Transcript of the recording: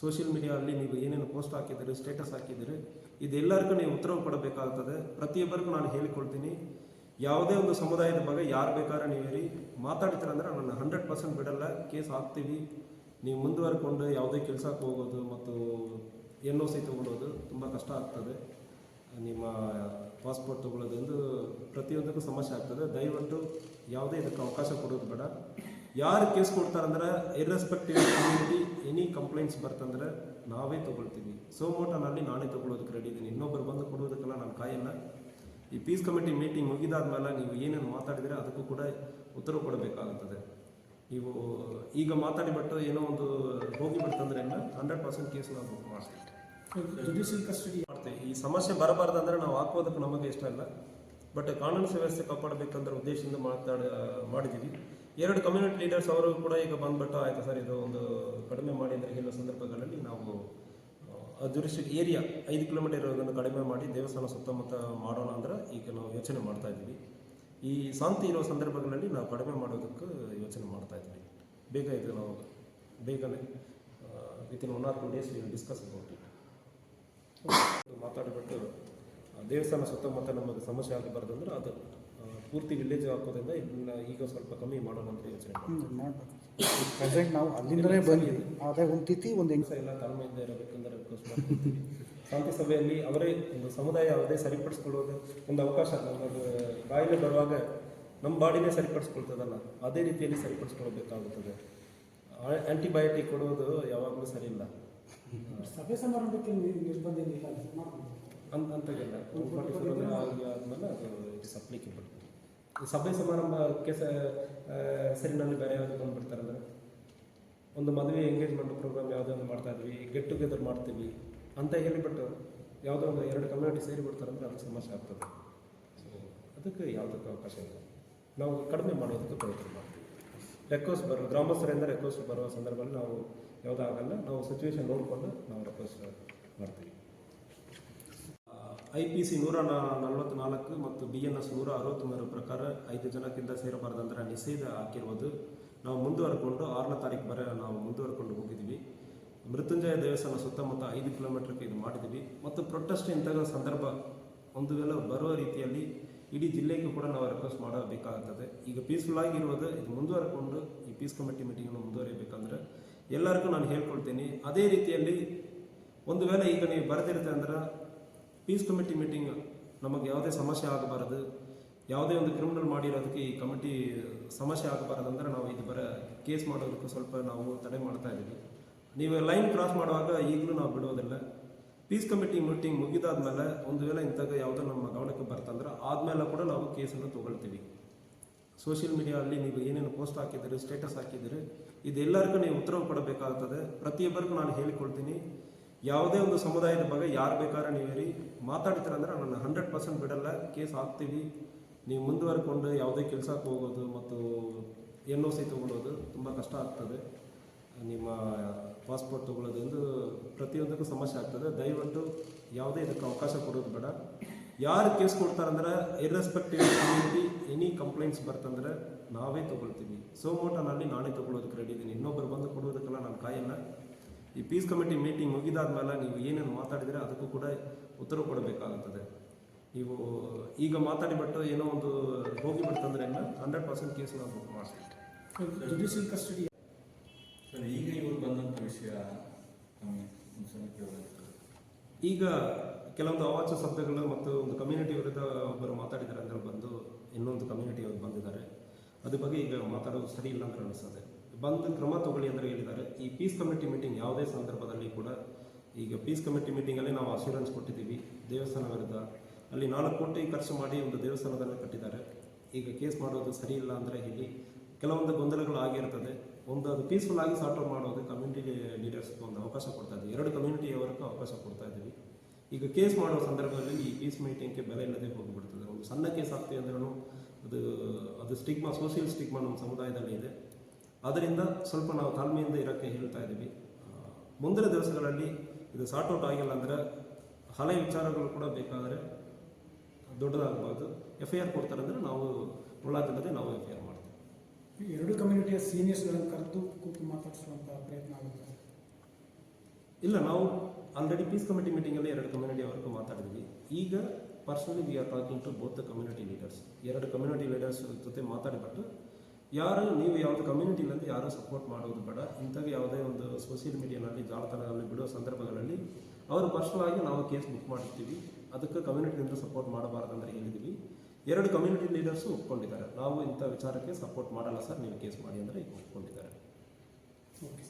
Social ಮೀಡಿಯಾದಲ್ಲಿ ನೀವು ಏನೇನು ಪೋಸ್ಟ್ ಹಾಕಿದ್ದೀರಿ, ಸ್ಟೇಟಸ್ ಹಾಕಿದ್ದೀರಿ, ಇದೆಲ್ಲರಿಗೂ ನೀವು ಉತ್ತರ ಕೊಡಬೇಕಾಗ್ತದೆ. ಪ್ರತಿಯೊಬ್ಬರಿಗೂ ನಾನು ಹೇಳಿಕೊಳ್ತೀನಿ, ಯಾವುದೇ ಒಂದು ಸಮುದಾಯದ ಬಗ್ಗೆ ಯಾರು ಬೇಕಾದ್ರೆ ನೀವು ಹೇಳಿ ಮಾತಾಡ್ತೀರಂದ್ರೆ ನಾನು ಹಂಡ್ರೆಡ್ ಪರ್ಸೆಂಟ್ ಬಿಡಲ್ಲ, ಕೇಸ್ ಹಾಕ್ತೀವಿ. ನೀವು ಮುಂದುವರ್ಕೊಂಡು ಯಾವುದೇ ಕೆಲಸಕ್ಕೆ ಹೋಗೋದು ಮತ್ತು ಎನ್ ಒ ಸಿ ತಗೊಳ್ಳೋದು ತುಂಬ ಕಷ್ಟ ಆಗ್ತದೆ. ನಿಮ್ಮ ಪಾಸ್ಪೋರ್ಟ್ ತಗೊಳ್ಳೋದೊಂದು ಪ್ರತಿಯೊಂದಕ್ಕೂ ಸಮಸ್ಯೆ ಆಗ್ತದೆ. ದಯವಿಟ್ಟು ಯಾವುದೇ ಇದಕ್ಕೆ ಅವಕಾಶ ಕೊಡೋದು ಬೇಡ. ಯಾರು ಕೇಸ್ ಕೊಡ್ತಾರಂದ್ರೆ ಇರ್ರೆಸ್ಪೆಕ್ಟಿವ್ ಕಮ್ಯುನಿಟಿ ಎನಿ ಕಂಪ್ಲೇಂಟ್ಸ್ ಬರ್ತಂದ್ರೆ ನಾವೇ ತಗೊಳ್ತೀವಿ. ಸೋಮೋಟನಲ್ಲಿ ನಾನೇ ತಗೊಳ್ಳೋದಕ್ಕೆ ರೆಡಿ ಇದ್ದೀನಿ ಇನ್ನೊಬ್ಬರು ಬಂದು ಕೊಡೋದಕ್ಕೆಲ್ಲ ನಾನು ಕಾಯಲ್ಲ. ಈ ಪೀಸ್ ಕಮಿಟಿ ಮೀಟಿಂಗ್ ಮುಗಿದಾದ್ಮೇಲೆ ನೀವು ಏನೇನು ಮಾತಾಡಿದರೆ ಅದಕ್ಕೂ ಕೂಡ ಉತ್ತರ ಕೊಡಬೇಕಾಗುತ್ತದೆ. ನೀವು ಈಗ ಮಾತಾಡಿಬಿಟ್ಟು ಏನೋ ಒಂದು ಹೋಗಿಬಿಡ್ತಂದ್ರೆ ಹಂಡ್ರೆಡ್ ಪರ್ಸೆಂಟ್ ಕೇಸ್ ನಾವು ಬುಕ್ ಮಾಡ್ತೀವಿ. ಜುಡಿಷಿಯಲ್ ಕಸ್ಟಡಿ ಮಾಡ್ತೀವಿ. ಈ ಸಮಸ್ಯೆ ಬರಬಾರ್ದಂದ್ರೆ ನಾವು ಹಾಕೋದಕ್ಕೆ ನಮಗೆ ಇಷ್ಟ ಇಲ್ಲ. ಬಟ್ ಕಾನೂನು ಸುವ್ಯವಸ್ಥೆ ಕಾಪಾಡಬೇಕಂದ್ರೆ ಉದ್ದೇಶದಿಂದ ಮಾತಾಡ ಮಾಡಿದ್ದೀವಿ. ಎರಡು ಕಮ್ಯುನಿಟಿ ಲೀಡರ್ಸ್ ಅವರು ಕೂಡ ಈಗ ಬಂದ್ಬಿಟ್ಟು ಆಯ್ತು ಸರ್. ಇದು ಒಂದು ಕಡಿಮೆ ಮಾಡಿ ಅಂತ ಕೆಲವು ಸಂದರ್ಭಗಳಲ್ಲಿ ನಾವು ಜುಡಿಷಿ ಏರಿಯಾ ಐದು ಕಿಲೋಮೀಟರ್ ಇರೋದನ್ನು ಕಡಿಮೆ ಮಾಡಿ ದೇವಸ್ಥಾನ ಸುತ್ತಮುತ್ತ ಮಾಡೋಣ ಅಂದ್ರೆ ಈಗ ನಾವು ಯೋಚನೆ ಮಾಡ್ತಾ ಇದ್ದೀವಿ. ಈ ಶಾಂತಿ ಇರೋ ಸಂದರ್ಭಗಳಲ್ಲಿ ನಾವು ಕಡಿಮೆ ಮಾಡೋದಕ್ಕೆ ಯೋಚನೆ ಮಾಡ್ತಾ ಇದ್ದೀವಿ. ಬೇಗ ಇದು ನಾವು ಬೇಗನೆ within one or two days discuss about it ಮಾತಾಡಿಬಿಟ್ಟು ದೇವಸ್ಥಾನ ಸುತ್ತಮುತ್ತ ನಮಗೆ ಸಮಸ್ಯೆ ಆಗಬಾರ್ದು ಅಂದ್ರೆ ಅದು. ಪೂರ್ತಿ ವಿಲೇಜ್ ಹಾಕೋದ್ರಿಂದ ಇದನ್ನ ಈಗ ಸ್ವಲ್ಪ ಕಮ್ಮಿ ಮಾಡೋಣ ಅಂತ ಯೋಚನೆ ಮಾಡಬೇಕು. ಪ್ರೆಸೆಂಟ್ ನಾವು ಅಲ್ಲಿಂದಲೇ ಬಂದ್ವಿ ಅದೇ ಒಂದು ತಿಥಿ ಒಂದು ಹೆಂಗಸ ಎಲ್ಲ ತಾಳ್ಮೆಯಿಂದ ಇರಬೇಕಂದ್ರೆ ರಿಕ್ವೆಸ್ಟ್ ಶಾಂತಿ ಸಭೆಯಲ್ಲಿ ಅವರೇ ಒಂದು ಸಮುದಾಯ ಅವರೇ ಸರಿಪಡಿಸ್ಕೊಳ್ಳೋದು ಒಂದು ಅವಕಾಶ ನಮ್ಮದು ಕಾಯಿಲೆ ಬರುವಾಗ ನಮ್ಮ ಬಾಡಿನೇ ಸರಿಪಡಿಸ್ಕೊಳ್ತದಲ್ಲ ಅದೇ ರೀತಿಯಲ್ಲಿ ಸರಿಪಡಿಸ್ಕೊಳ್ಬೇಕಾಗುತ್ತದೆ. ಆಂಟಿಬಯೋಟಿಕ್ ಕೊಡೋದು ಯಾವಾಗಲೂ ಸರಿ ಇಲ್ಲ ಸಭೆ ಸಮಾರಂಭಕ್ಕೆ ನಿರ್ಬಂಧ ಅಂತ ಆದಮೇಲೆ ಅದು ಇಟ್ಸ್ ಅಪ್ಲಿಕೇಬಲ್ ಸಭೆ ಸಮಾರಂಭಕ್ಕೆ ಸ ಸರಿನಲ್ಲಿ ಬೇರೆ ಯಾವುದು ಬಂದುಬಿಡ್ತಾರಲ್ಲ ಒಂದು ಮದುವೆ ಎಂಗೇಜ್ಮೆಂಟ್ ಪ್ರೋಗ್ರಾಮ್ ಯಾವುದೋ ಒಂದು ಮಾಡ್ತಾ ಇದ್ವಿ ಗೆಟ್ ಟುಗೆದರ್ ಮಾಡ್ತೀವಿ ಅಂತ ಹೇಳಿಬಿಟ್ಟು ಯಾವುದೋ ಒಂದು ಎರಡು ಕಮ್ಯುನಿಟಿ ಸೇರಿ ಅಂದರೆ ಅದು ಸಮಸ್ಯೆ ಆಗ್ತದೆ. ಅದಕ್ಕೆ ಯಾವುದಕ್ಕೂ ಅವಕಾಶ ಇಲ್ಲ. ನಾವು ಕಡಿಮೆ ಮಾಡೋದಕ್ಕೆ ಪ್ರಯತ್ನ ಮಾಡ್ತೀವಿ. ರೆಕ್ವೆಸ್ಟ್ ಬರೋ ಗ್ರಾಮಸ್ಥರಿಂದ ರೆಕ್ವೆಸ್ಟ್ ಬರುವ ಸಂದರ್ಭದಲ್ಲಿ ನಾವು ಯಾವುದಾಗಲ್ಲ ನಾವು ಸಿಚುವೇಶನ್ ನೋಡಿಕೊಂಡು ನಾವು ರೆಕ್ವೆಸ್ಟ್ ಮಾಡ್ತೀವಿ. ಐ ಪಿ ಸಿ ನೂರ ನಲವತ್ತ್ನಾಲ್ಕು ಮತ್ತು ಬಿ ಎನ್ ಎಸ್ ನೂರ ಅರವತ್ತ್ಮೂರು ಪ್ರಕಾರ ಐದು ಜನಕ್ಕಿಂತ ಸೇರಬಾರ್ದಂದ್ರೆ ನಿಷೇಧ ಹಾಕಿರುವುದು ನಾವು ಮುಂದುವರ್ಕೊಂಡು ಆರನೇ ತಾರೀಕು ಬರ ನಾವು ಮುಂದುವರ್ಕೊಂಡು ಹೋಗಿದ್ದೀವಿ. ಮೃತ್ಯುಂಜಯ ದೇವಸ್ಥಾನ ಸುತ್ತಮುತ್ತ ಐದು ಕಿಲೋಮೀಟರ್ಗೆ ಇದು ಮಾಡಿದ್ದೀವಿ. ಮತ್ತು ಪ್ರೊಟೆಸ್ಟ್ ಇಂಥ ಸಂದರ್ಭ ಒಂದು ವೇಳೆ ಬರುವ ರೀತಿಯಲ್ಲಿ ಇಡೀ ಜಿಲ್ಲೆಗೂ ಕೂಡ ನಾವು ರಿಕ್ವೆಸ್ಟ್ ಮಾಡಬೇಕಾಗುತ್ತದೆ ಈಗ ಪೀಸ್ಫುಲ್ ಆಗಿರುವುದು, ಇದು ಮುಂದುವರ್ಕೊಂಡು ಈ ಪೀಸ್ ಕಮಿಟಿ ಮೀಟಿಂಗನ್ನು ಮುಂದುವರಿಬೇಕಂದ್ರೆ ಎಲ್ಲರಿಗೂ ನಾನು ಹೇಳ್ಕೊಳ್ತೀನಿ. ಅದೇ ರೀತಿಯಲ್ಲಿ ಒಂದು ವೇಳೆ ಈಗ ನೀವು ಬರೆದಿರುತ್ತೆ ಅಂದ್ರೆ ಪೀಸ್ ಕಮಿಟಿ ಮೀಟಿಂಗ್ ನಮಗೆ ಯಾವುದೇ ಸಮಸ್ಯೆ ಆಗಬಾರದು. ಯಾವುದೇ ಒಂದು ಕ್ರಿಮಿನಲ್ ಮಾಡಿರೋದಕ್ಕೆ ಈ ಕಮಿಟಿ ಸಮಸ್ಯೆ ಆಗಬಾರದು ಅಂದ್ರೆ ನಾವು ಇದು ಬರ ಕೇಸ್ ಮಾಡೋದಕ್ಕೆ ಸ್ವಲ್ಪ ನಾವು ತಡೆ ಮಾಡ್ತಾ ಇದ್ದೀವಿ. ನೀವು ಲೈನ್ ಕ್ರಾಸ್ ಮಾಡುವಾಗ ಈಗಲೂ ನಾವು ಬಿಡೋದಿಲ್ಲ ಪೀಸ್ ಕಮಿಟಿ ಮೀಟಿಂಗ್ ಮುಗಿದಾದ್ಮೇಲೆ ಒಂದು ವೇಳೆ ಇಂಥಾಗ ಯಾವುದೋ ನಮ್ಮ ಗಮನಕ್ಕೆ ಬರ್ತಂದ್ರೆ ಆದ್ಮೇಲೆ ಕೂಡ ನಾವು ಕೇಸನ್ನು ತಗೊಳ್ತೀವಿ. ಸೋಷಿಯಲ್ ಮೀಡಿಯಾದಲ್ಲಿ ನೀವು ಏನೇನು ಪೋಸ್ಟ್ ಹಾಕಿದ್ದೀರಿ ಸ್ಟೇಟಸ್ ಹಾಕಿದ್ದೀರಿ, ಇದೆಲ್ಲರಿಗೂ ನೀವು ಉತ್ತರ ಕೊಡಬೇಕಾಗ್ತದೆ. ಪ್ರತಿಯೊಬ್ಬರಿಗೂ ನಾನು ಹೇಳಿಕೊಳ್ತೀನಿ. ಯಾವುದೇ ಒಂದು ಸಮುದಾಯದ ಬಗ್ಗೆ ಯಾರು ಬೇಕಾದ್ರೆ ನೀವು ಹೇಳಿ ಮಾತಾಡ್ತೀರಂದ್ರೆ ನನ್ನ ಹಂಡ್ರೆಡ್ ಪರ್ಸೆಂಟ್ ಬಿಡಲ್ಲ. ಕೇಸ್ ಹಾಕ್ತೀವಿ. ನೀವು ಮುಂದುವರ್ಕೊಂಡು ಯಾವುದೇ ಕೆಲಸಕ್ಕೆ ಹೋಗೋದು ಮತ್ತು ಎನ್ ಒ ಸಿ ತಗೊಳ್ಳೋದು ತುಂಬ ಕಷ್ಟ ಆಗ್ತದೆ. ನಿಮ್ಮ ಪಾಸ್ಪೋರ್ಟ್ ತಗೊಳ್ಳೋದೊಂದು ಪ್ರತಿಯೊಂದಕ್ಕೂ ಸಮಸ್ಯೆ ಆಗ್ತದೆ. ದಯವಿಟ್ಟು ಯಾವುದೇ ಇದಕ್ಕೆ ಅವಕಾಶ ಕೊಡೋದು ಬೇಡ. ಯಾರು ಕೇಸ್ ಕೊಡ್ತಾರಂದ್ರೆ ಇರ್ರೆಸ್ಪೆಕ್ಟಿವ್ ಕಮ್ಯುನಿಟಿ ಎನಿ ಕಂಪ್ಲೇಂಟ್ಸ್ ಬರ್ತಂದ್ರೆ ನಾವೇ ತಗೊಳ್ತೀವಿ. ಸೋಮೋಟನಲ್ಲಿ ನಾನೇ ತಗೊಳ್ಳೋದಕ್ಕೆ ರೆಡಿ ಇದ್ದೀನಿ ಇನ್ನೊಬ್ಬರು ಬಂದು ಕೊಡೋದಕ್ಕೆಲ್ಲ ನಾನು ಕಾಯಲ್ಲ. ಈ ಪೀಸ್ ಕಮಿಟಿ ಮೀಟಿಂಗ್ ಮುಗಿದಾದ್ಮೇಲೆ ನೀವು ಏನೇನು ಮಾತಾಡಿದರೆ ಅದಕ್ಕೂ ಕೂಡ ಉತ್ತರ ಕೊಡಬೇಕಾಗುತ್ತದೆ. ನೀವು ಈಗ ಮಾತಾಡಿಬಿಟ್ಟು ಏನೋ ಒಂದು ಹೋಗಿಬಿಡ್ತಂದ್ರೆ ಹಂಡ್ರೆಡ್ ಪರ್ಸೆಂಟ್ ಕೇಸ್ ನಾವು ಬುಕ್ ಮಾಡ್ತೀವಿ. ಜುಡಿಷಿಯಲ್ ಕಸ್ಟಡಿ ಸರ್ ಈಗ ಇವರು ಬಂದಂಥ ವಿಷಯ ಈಗ ಕೆಲವೊಂದು ಅವಾಚ್ಯ ಶಬ್ದಗಳು ಮತ್ತು ಒಂದು ಕಮ್ಯುನಿಟಿ ವಿರುದ್ಧ ಒಬ್ಬರು ಮಾತಾಡಿದ್ದಾರೆ ಅಂದ್ರೆ ಬಂದು ಇನ್ನೊಂದು ಕಮ್ಯುನಿಟಿ ಅವರು ಬಂದಿದ್ದಾರೆ. ಅದ್ರ ಬಗ್ಗೆ ಈಗ ಮಾತಾಡೋದು ಸರಿ ಇಲ್ಲ ಅಂತ ಅನಿಸ್ತದೆ. ಬಂದು ಕ್ರಮ ತಗೊಳ್ಳಿ ಅಂದರೆ ಹೇಳಿದ್ದಾರೆ. ಈ ಪೀಸ್ ಕಮಿಟಿ ಮೀಟಿಂಗ್ ಯಾವುದೇ ಸಂದರ್ಭದಲ್ಲಿ ಕೂಡ ಈಗ ಪೀಸ್ ಕಮಿಟಿ ಮೀಟಿಂಗಲ್ಲಿ ನಾವು ಅಶ್ಯೂರೆನ್ಸ್ ಕೊಟ್ಟಿದ್ದೀವಿ, ದೇವಸ್ಥಾನ ವಿರುದ್ಧ. ಅಲ್ಲಿ ನಾಲ್ಕು ಕೋಟಿ ಖರ್ಚು ಮಾಡಿ ಒಂದು ದೇವಸ್ಥಾನದಲ್ಲಿ ಕಟ್ಟಿದ್ದಾರೆ. ಈಗ ಕೇಸ್ ಮಾಡೋದು ಸರಿ ಇಲ್ಲ ಅಂದರೆ ಹೇಳಿ ಕೆಲವೊಂದು ಗೊಂದಲಗಳು ಆಗಿರ್ತದೆ ಒಂದು ಅದು ಪೀಸ್ಫುಲ್ ಆಗಿ ಸಾರ್ಟ್ ಮಾಡೋದು ಕಮ್ಯುನಿಟಿ ಲೀಡರ್ಸ್ಗೆ ಒಂದು ಅವಕಾಶ ಕೊಡ್ತಾ ಇದ್ದೀವಿ. ಎರಡು ಕಮ್ಯುನಿಟಿಯವರೆಗೂ ಅವಕಾಶ ಕೊಡ್ತಾ ಇದ್ದೀವಿ. ಈಗ ಕೇಸ್ ಮಾಡೋ ಸಂದರ್ಭದಲ್ಲಿ ಈ ಪೀಸ್ ಮೀಟಿಂಗ್ಗೆ ಬೆಲೆ ಇಲ್ಲದೆ ಹೋಗಿಬಿಡ್ತದೆ. ಒಂದು ಸಣ್ಣ ಕೇಸ್ ಆಗ್ತೀವಿ ಅಂದ್ರೂ ಅದು ಅದು ಸ್ಟಿಗ್ಮಾ ಸೋಷಿಯಲ್ ಸ್ಟಿಗ್ಮಾ ನಮ್ಮ ಸಮುದಾಯದಲ್ಲಿ ಇದೆ. ಅದರಿಂದ ಸ್ವಲ್ಪ ನಾವು ತಾಳ್ಮೆಯಿಂದ ಇರೋಕ್ಕೆ ಹೇಳ್ತಾ ಇದ್ದೀವಿ. ಮುಂದಿನ ದಿವಸಗಳಲ್ಲಿ ಇದು ಸಾರ್ಟ್ ಔಟ್ ಆಗಿಲ್ಲ ಅಂದರೆ ಹಳೆ ವಿಚಾರಗಳು ಕೂಡ ಬೇಕಾದರೆ ದೊಡ್ಡದಾಗಬಾರ್ದು ಎಫ್ ಐ ಆರ್ ಕೊಡ್ತಾರೆ ಅಂದರೆ ನಾವು ಉಳ್ಳಾದಿಲ್ಲದೆ ನಾವು ಎಫ್ ಐ ಆರ್ ಮಾಡ್ತೀವಿ. ಎರಡು ಕಮ್ಯುನಿಟಿಯ ಸೀನಿಯರ್ಸ್ಗಳನ್ನು ಕರೆದು ಕೂತು ಮಾತಾಡಿಸುವಂಥ ಪ್ರಯತ್ನ ಆಗುತ್ತೆ. ಇಲ್ಲ ನಾವು ಆಲ್ರೆಡಿ ಪೀಸ್ ಕಮಿಟಿ ಮೀಟಿಂಗಲ್ಲಿ ಎರಡು ಕಮ್ಯುನಿಟಿ ಅವರೆಗೂ ಮಾತಾಡಿದ್ವಿ. ಈಗ personally we are talking to both the community leaders ಎರಡು ಕಮ್ಯುನಿಟಿ ಲೀಡರ್ಸ್ ಜೊತೆ ಮಾತಾಡಿಬಿಟ್ಟು ಯಾರು, ನೀವು ಯಾವುದು ಕಮ್ಯುನಿಟಿಗಳಲ್ಲಿ ಯಾರು ಸಪೋರ್ಟ್ ಮಾಡೋದು ಬೇಡ. ಇಂಥವು ಯಾವುದೇ ಒಂದು ಸೋಷಿಯಲ್ ಮೀಡಿಯಾನಲ್ಲಿ ಜಾಲತಾಣಗಳಲ್ಲಿ ಬಿಡೋ ಸಂದರ್ಭಗಳಲ್ಲಿ ಅವರು ಪರ್ಸನಲ್ ನಾವು ಕೇಸ್ ಬುಕ್ ಮಾಡಿರ್ತೀವಿ. ಅದಕ್ಕೆ ಕಮ್ಯುನಿಟಿಯಿಂದ ಸಪೋರ್ಟ್ ಮಾಡಬಾರ್ದಂದ್ರೆ ಹೇಳಿದ್ವಿ. ಎರಡು ಕಮ್ಯುನಿಟಿ ಲೀಡರ್ಸು ಒಪ್ಕೊಂಡಿದ್ದಾರೆ. ನಾವು ಇಂಥ ವಿಚಾರಕ್ಕೆ ಸಪೋರ್ಟ್ ಮಾಡಲ್ಲ ಸರ್, ನೀವು ಕೇಸ್ ಮಾಡಿ ಅಂದರೆ ಒಪ್ಕೊಂಡಿದ್ದಾರೆ. ಓಕೆ